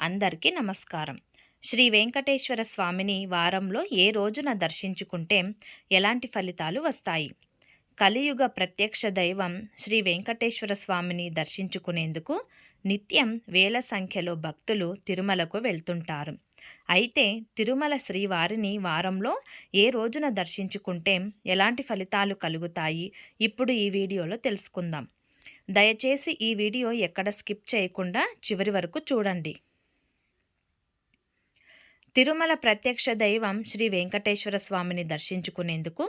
అందరికీ నమస్కారం. శ్రీ వెంకటేశ్వర స్వామిని వారంలో ఏ రోజున దర్శించుకుంటే ఎలాంటి ఫలితాలు వస్తాయి? కలియుగ ప్రత్యక్ష దైవం శ్రీ వెంకటేశ్వర స్వామిని దర్శించుకునేందుకు నిత్యం వేల సంఖ్యలో భక్తులు తిరుమలకు వెళ్తుంటారు. అయితే తిరుమల శ్రీవారిని వారంలో ఏ రోజున దర్శించుకుంటే ఎలాంటి ఫలితాలు కలుగుతాయి? ఇప్పుడు ఈ వీడియోలో తెలుసుకుందాం. దయచేసి ఈ వీడియో ఎక్కడ స్కిప్ చేయకుండా చివరి వరకు చూడండి. తిరుమల ప్రత్యక్ష దైవం శ్రీ వెంకటేశ్వర స్వామిని దర్శించుకునేందుకు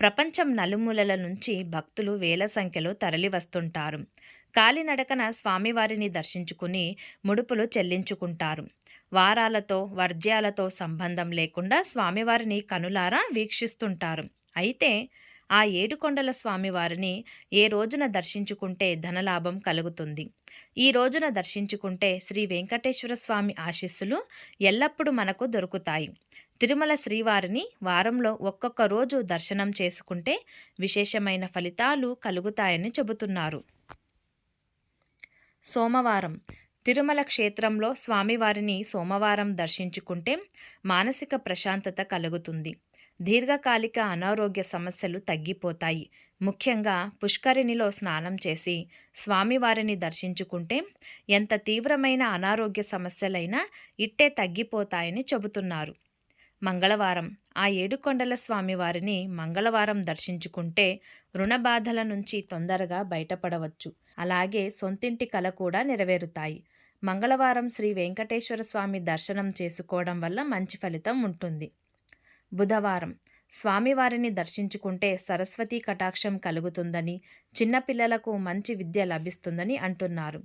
ప్రపంచం నలుమూలల నుంచి భక్తులు వేల సంఖ్యలో తరలివస్తుంటారు. కాలినడకన స్వామివారిని దర్శించుకుని ముడుపులు చెల్లించుకుంటారు. వారాలతో వర్జ్యాలతో సంబంధం లేకుండా స్వామివారిని కనులారా వీక్షిస్తుంటారు. అయితే ఆ ఏడుకొండల స్వామివారిని ఏ రోజున దర్శించుకుంటే ధనలాభం కలుగుతుంది? ఈ రోజున దర్శించుకుంటే శ్రీ వెంకటేశ్వర స్వామి ఆశీస్సులు ఎల్లప్పుడూ మనకు దొరుకుతాయి. తిరుమల శ్రీవారిని వారంలో ఒక్కొక్క రోజు దర్శనం చేసుకుంటే విశేషమైన ఫలితాలు కలుగుతాయని చెబుతున్నారు. సోమవారం. తిరుమల క్షేత్రంలో స్వామివారిని సోమవారం దర్శించుకుంటే మానసిక ప్రశాంతత కలుగుతుంది. దీర్ఘకాలిక అనారోగ్య సమస్యలు తగ్గిపోతాయి. ముఖ్యంగా పుష్కరిణిలో స్నానం చేసి స్వామివారిని దర్శించుకుంటే ఎంత తీవ్రమైన అనారోగ్య సమస్యలైనా ఇట్టే తగ్గిపోతాయని చెబుతున్నారు. మంగళవారం ఆ ఏడుకొండల స్వామివారిని మంగళవారం దర్శించుకుంటే రుణబాధల నుంచి తొందరగా బయటపడవచ్చు. అలాగే సొంతింటి కల కూడా నెరవేరుతాయి. మంగళవారం శ్రీ వెంకటేశ్వర స్వామి దర్శనం చేసుకోవడం వల్ల మంచి ఫలితం ఉంటుంది. బుధవారం స్వామివారిని దర్శించుకుంటే సరస్వతీ కటాక్షం కలుగుతుందని చిన్నపిల్లలకు మంచి విద్య లభిస్తుందని అంటున్నారు.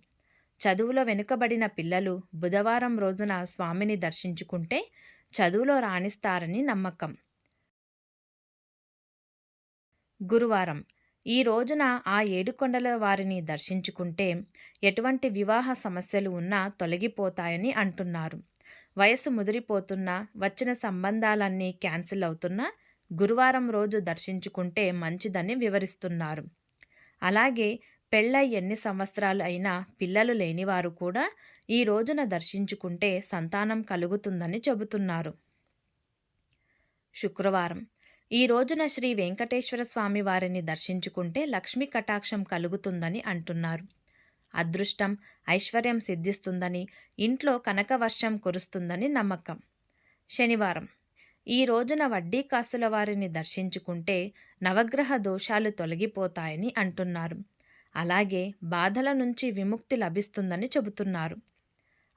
చదువులో వెనుకబడిన పిల్లలు బుధవారం రోజున స్వామిని దర్శించుకుంటే చదువులో రాణిస్తారని నమ్మకం. గురువారం ఈ రోజున ఆ ఏడుకొండల వారిని దర్శించుకుంటే ఎటువంటి వివాహ సమస్యలు ఉన్నా తొలగిపోతాయని అంటున్నారు. వయసు ముదిరిపోతున్నా వచ్చిన సంబంధాలన్నీ క్యాన్సిల్ అవుతున్నా గురువారం రోజు దర్శించుకుంటే మంచిదని వివరిస్తున్నారు. అలాగే పెళ్ళై ఎన్ని సంవత్సరాలు అయినా పిల్లలు లేనివారు కూడా ఈ రోజున దర్శించుకుంటే సంతానం కలుగుతుందని చెబుతున్నారు. శుక్రవారం. ఈ రోజున శ్రీ వెంకటేశ్వర స్వామి వారిని దర్శించుకుంటే లక్ష్మీ కటాక్షం కలుగుతుందని అంటున్నారు. అదృష్టం ఐశ్వర్యం సిద్ధిస్తుందని ఇంట్లో కనకవర్షం కురుస్తుందని నమ్మకం. శనివారం. ఈ రోజున వడ్డీ కాసుల వారిని దర్శించుకుంటే నవగ్రహ దోషాలు తొలగిపోతాయని అంటున్నారు. అలాగే బాధల నుంచి విముక్తి లభిస్తుందని చెబుతున్నారు.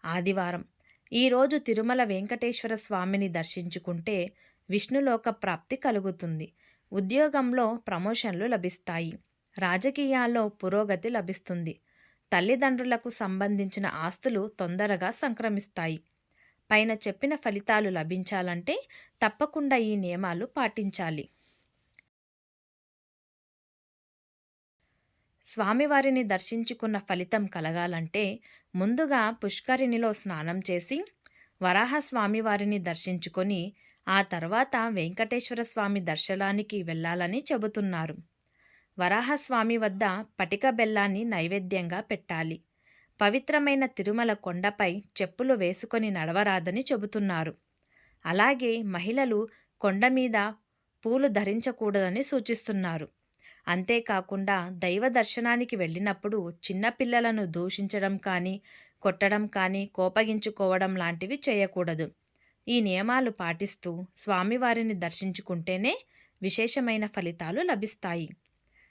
ఆదివారం. ఈరోజు తిరుమల వెంకటేశ్వర స్వామిని దర్శించుకుంటే విష్ణులోక ప్రాప్తి కలుగుతుంది. ఉద్యోగంలో ప్రమోషన్లు లభిస్తాయి. రాజకీయాల్లో పురోగతి లభిస్తుంది. తల్లిదండ్రులకు సంబంధించిన ఆస్తులు తొందరగా సంక్రమిస్తాయి. పైన చెప్పిన ఫలితాలు లభించాలంటే తప్పకుండా ఈ నియమాలు పాటించాలి. స్వామివారిని దర్శించుకున్న ఫలితం కలగాలంటే ముందుగా పుష్కరిణిలో స్నానం చేసి వరాహ స్వామివారిని దర్శించుకొని ఆ తర్వాత వెంకటేశ్వర స్వామి దర్శనానికి వెళ్ళాలని చెబుతున్నారు. వరాహస్వామి వద్ద పటిక బెల్లాన్ని నైవేద్యంగా పెట్టాలి. పవిత్రమైన తిరుమల కొండపై చెప్పులు వేసుకొని నడవరాదని చెబుతున్నారు. అలాగే మహిళలు కొండ మీద పూలు ధరించకూడదని సూచిస్తున్నారు. అంతేకాకుండా దైవ దర్శనానికి వెళ్ళినప్పుడు చిన్నపిల్లలను దూషించడం కానీ కొట్టడం కానీ కోపగించుకోవడం లాంటివి చేయకూడదు. ఈ నియమాలు పాటిస్తూ స్వామివారిని దర్శించుకుంటేనే విశేషమైన ఫలితాలు లభిస్తాయి.